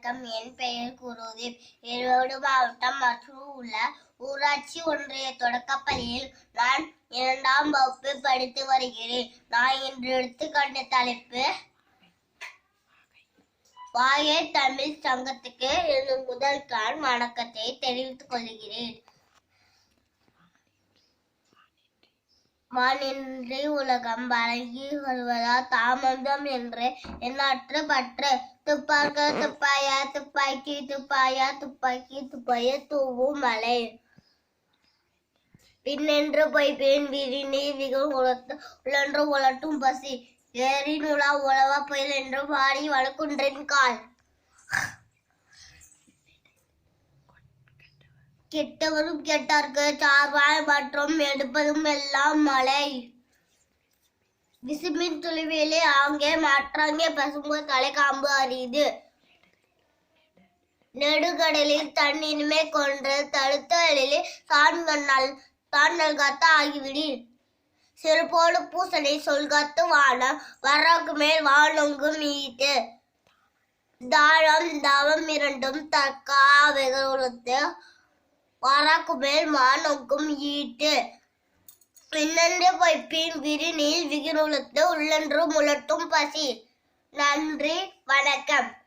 வணக்கம். என் பெயர் குருதீப் ஈரோடு மாவட்டம் மற்றும் உள்ள ஊராட்சி ஒன்றிய தொடக்கப்பள்ளியில் நான் இரண்டாம் வகுப்பு படித்து வருகிறேன். நான் இன்று எடுத்துக்கொண்ட தலைப்பு வாயே தமிழ் சங்கத்துக்கு முதல் கால் வணக்கத்தை தெரிவித்துக் கொள்கிறேன். மானின்றி உலகம் வழங்கி வருவதால் தாமதம் என்று எண்ணற்ற பற்று. துப்பாக்க துப்பாயா துப்பாக்கி துப்பாயா துப்பாக்கி துப்பாய தூவும் மலை. பின்னென்று போய் பெண் விரி நீர் விகும் உலர்த்து உழன்று உலட்டும் பசி. ஏறி நுழா உழவ புயல் என்று பாடி வழக்குன்றின் கால். கெட்டவரும் கெட்டார்க்கு சார்வாய் மற்றும் எடுப்பதும் எல்லாம் மழை. விசுமின் துளிவேலே ஆங்கே மாற்றாங்கே பசும்பு தலை காம்பு அறியுது நெடுகடலில் தண்ணீருமே கொன்று தடுத்த சான் கண்ணால் தான் நல்காத்த ஆகிவிடி சிறுபோடு பூசனை சொல்காத்து வானம் வரக்கு மேல் வானொங்கும் ஈட்டு தாழம் தவம் இரண்டும் தற்காவைகள் வராக்கு மேல் மானொக்கும் ஈட்டு. பின்னன்று பொய்ப்பின் விரிநீல் விகினுலத்து உள்ளன்று முழட்டும் பசி. நன்றி வணக்கம்.